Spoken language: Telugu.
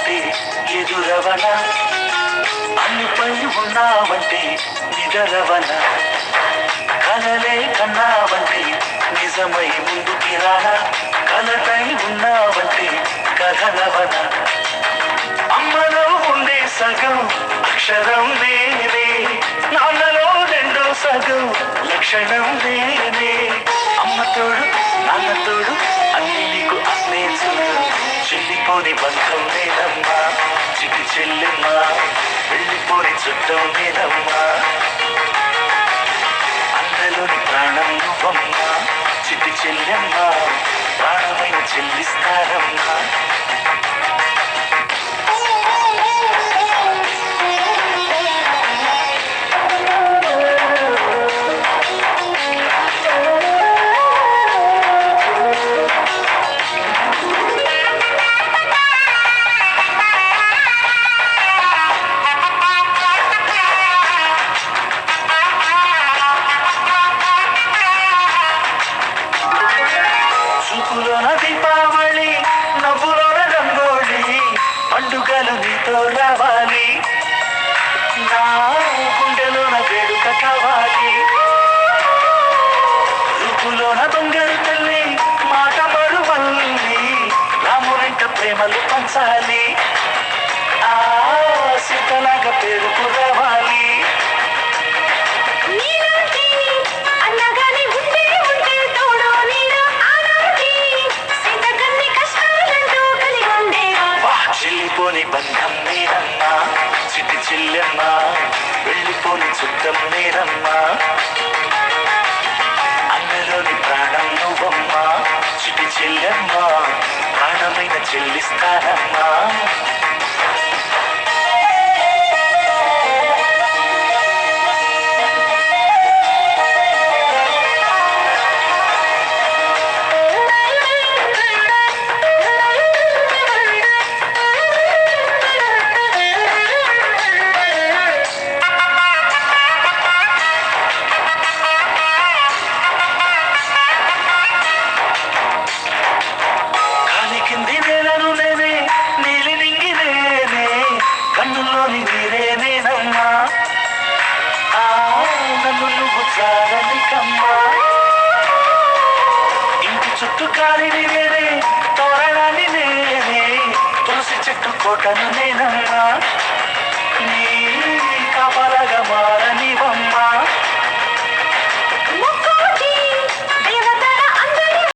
రానా అన్నిపై ఉన్నావంటే నిదరవన. కలలే కన్నావంటే నిజమై ముందుకి రానా కలటై ఉన్నావంటే కథనవన అమ్మలో ఉండే సగం అక్షరం నేనే నాన్నలో రెండో సగం లక్షణం నేనే అమ్మ తోడు నాన్న తోడు చెల్లిపోని బంధం నేనమ్మా చిటి చెల్లెమ్మా వెళ్ళిపోని చుట్టం నేనమ్మా అందలోని ప్రాణం నువ్వమ్మా. చిటి చెల్లెమ్మా ప్రాణమైన చెల్లి నవ్వులోన దీపావళి నవ్వులోన రంగోళి పండుగలు నీతో రావాలి. నా గుండెలోన వేడుక కావాలి రూపులోన బంగారు తల్లి మాట మరువల్లి రాములంట ప్రేమలు పంచాలి. ఆ సీతలాగా పేరుకు రావాలి. వెళ్ళిపోని బంధం నేనమ్మా చిటి చెల్లెమ్మా. వెళ్ళిపోని చుట్టం నేనమ్మా అన్నలోని ప్రాణం నువ్వమ్మా. చిటి చెల్లెమ్మా. ప్రాణమైన చెల్లిస్తారమ్మా. కన్నుల్లోని నేనమ్మా. నన్ను నువ్వు చాలని కమ్మా. ఇంటి చుట్టూ కాలిని నేనే తోరణాన్ని నేనే తులసి చెట్టు కోటను నేనమ్మా. నీ కాపలగా మార